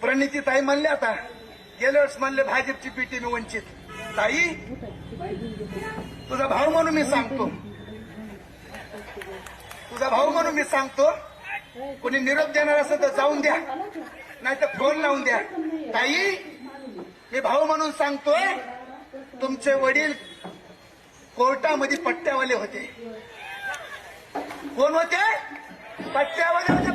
प्रणिती ताई म्हणले आता. गेल्या म्हणले भाजपची पीटी मी वंचित. ताई तुझा भाऊ म्हणून मी सांगतो. तुझा भाऊ म्हणून मी सांगतो. कोणी निरोप देणार असेल तर जाऊन द्या. नाही तर फोन लावून द्या. ताई मी भाऊ म्हणून सांगतोय तुमचे वडील कोर्टामध्ये पट्ट्यावाले होते. कोण होते? पट्ट्यावाले होते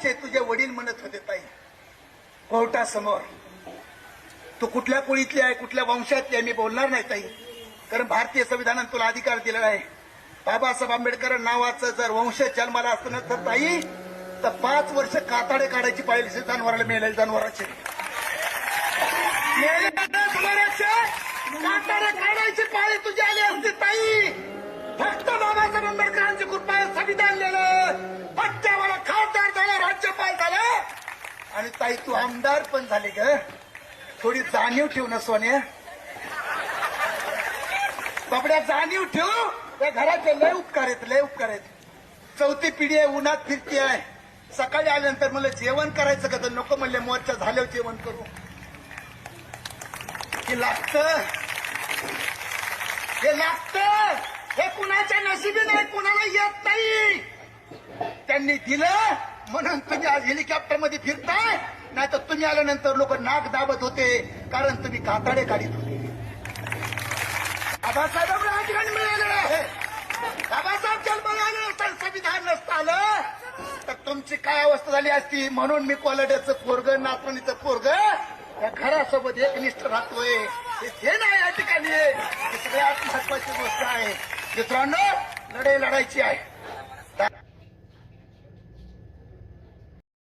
असे तुझे वडील म्हणत होते ताई कोर्टासमोर तू कुठल्या कुळीतली आहे कुठल्या वंशातली आहे मी बोलणार नाही ताई. कारण भारतीय संविधानात तुला अधिकार दिलेला आहे. बाबासाहेब आंबेडकर नावाचं जर वंश जन्माला असतं ना तर ताई तर पाच वर्ष काताडे काढायची पाहिजे जनावराला मिळेल जनावराचे. काताडे काढायची पाळी तुझी आली असते ताई. फक्त बाबासाहेब आंबेडकरांची कृपा संविधान लिहिलं. पट्ट्यावाला खासदार झाला राज्यपाल झाला आणि ताई तू आमदार पण झाले ग. थोडी जाणीव ठेव ना सोन्या. बाबड्या जाणीव ठेव. त्या घराचे लय उपकार आहेत लय उपकार आहेत. चौथी पिढी आहे उन्हात फिरती आहे. सकाळी आल्यानंतर मला जेवण करायचं का? तर नको म्हणले मोर्चा झाल्यावर जेवण करू. हे लागत. हे लागत. हे कुणाच्या नशिबी नाही कुणाला येत नाही. त्यांनी दिलं. म्हणून तुम्ही आज हेलिकॉप्टरमध्ये फिरताय. नाही तर तुम्ही आल्यानंतर लोक नाक दाबत होते कारण तुम्ही कातडे काढीत होते. बाबासाहेबांना राजकारण मिळालेलं आहे बाबासाहेब जन्माला आले नसतं संविधान नसतं आलं. तर तुमची काय अवस्था झाली असती म्हणून मी कोलड्याचं पोरग नातवणीचं पोरग या घरासोबत एकनिष्ठ राहतोय. हे नाही या ठिकाणी ही सगळ्यात महत्वाची गोष्ट आहे. मित्रांनो लढाई लढायची आहे.